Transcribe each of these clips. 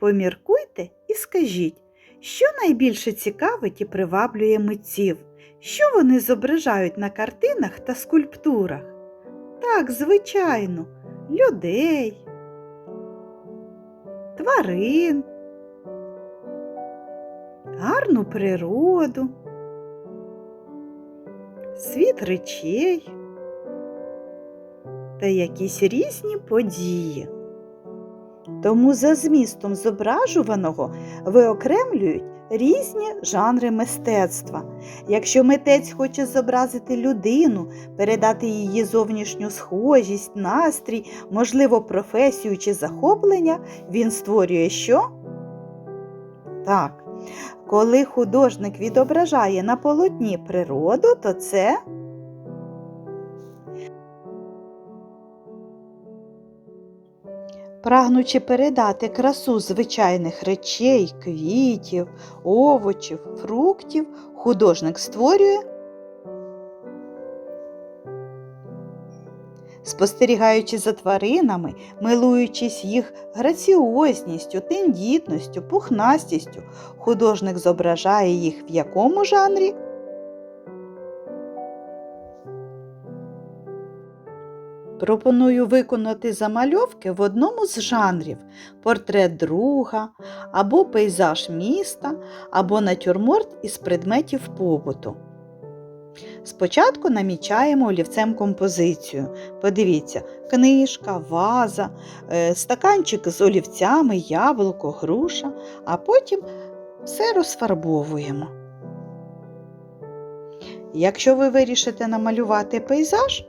Поміркуйте і скажіть, що найбільше цікавить і приваблює митців, що вони зображають на картинах та скульптурах? Так, звичайно, людей, тварин, гарну природу, світ речей та якісь різні події. Тому за змістом зображуваного виокремлюють різні жанри мистецтва. Якщо митець хоче зобразити людину, передати її зовнішню схожість, настрій, можливо, професію чи захоплення, він створює що? Так, коли художник відображає на полотні природу, то це Прагнучи передати красу звичайних речей, квітів, овочів, фруктів, художник створює, спостерігаючи за тваринами, милуючись їх граціозністю, тендітністю, пухнастістю, художник зображає їх в якому жанрі? Пропоную виконати замальовки в одному з жанрів портрет друга, або пейзаж міста, або натюрморт із предметів побуту. Спочатку намічаємо олівцем композицію. Подивіться, книжка, ваза, е, стаканчик з олівцями, яблуко, груша, а потім все розфарбовуємо. Якщо ви вирішите намалювати пейзаж,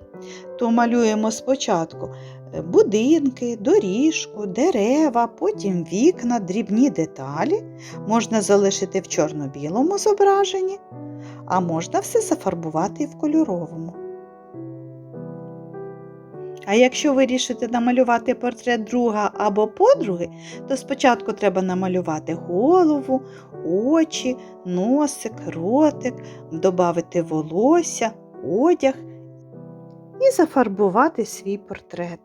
то малюємо спочатку е, будинки, доріжку, дерева, потім вікна, дрібні деталі. Можна залишити в чорно-білому зображенні, а можна все зафарбувати в кольоровому. А якщо вирішите намалювати портрет друга або подруги, то спочатку треба намалювати голову, очі, носик, ротик, додати волосся, одяг і зафарбувати свій портрет.